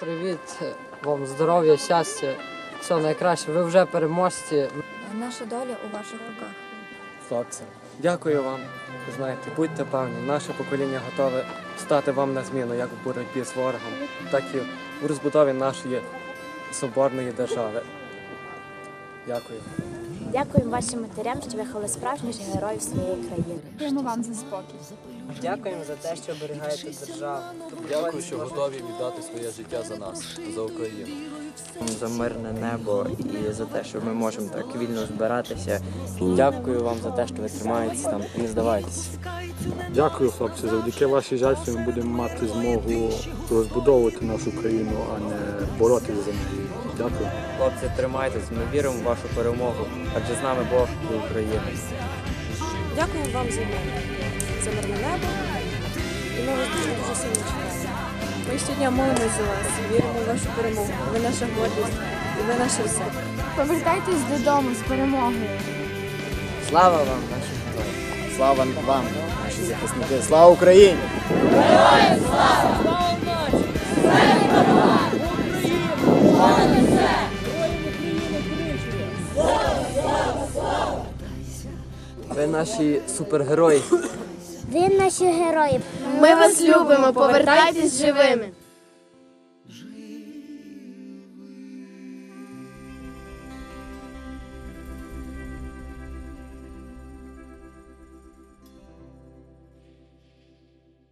Привіт вам, здоров'я, щастя, все найкраще. Ви вже переможці. Наша доля у ваших руках. Хлопці, дякую вам. Знаєте, будьте певні, наше покоління готове стати вам на зміну як в боротьбі з ворогом, так і у розбудові нашої соборної держави. Дякую. Дякуємо вашим матерям, що виховали справжніх героїв своєї країни. Дякуємо вам за спокій. Дякуємо за те, що оберігаєте державу. Дякую, що готові віддати своє життя за нас, за Україну. за мирне небо і за те, що ми можемо так вільно збиратися. Дякую вам за те, що ви тримаєтесь там і не здавайтеся. Дякую, хлопці. Завдяки вашій жертві ми будемо мати змогу розбудовувати нашу країну, а не боротися за неї. Дякую. Хлопці, тримайтесь, ми віримо в вашу перемогу, адже з нами Бог і Україна. Дякуємо вам за мир, за мирне небо. І ми вас дуже дуже сильно чекаємо. Ми щодня молимось за вас, віримо в вашу перемогу. Ви наша гордість і ви наше все. Повертайтесь додому з перемогою. Слава вам, наші! Слава вам, наші захисники! Слава Україні! Героям слава! Ви наші супергерої. Ви наші герої. Ми вас любимо, повертайтесь живими.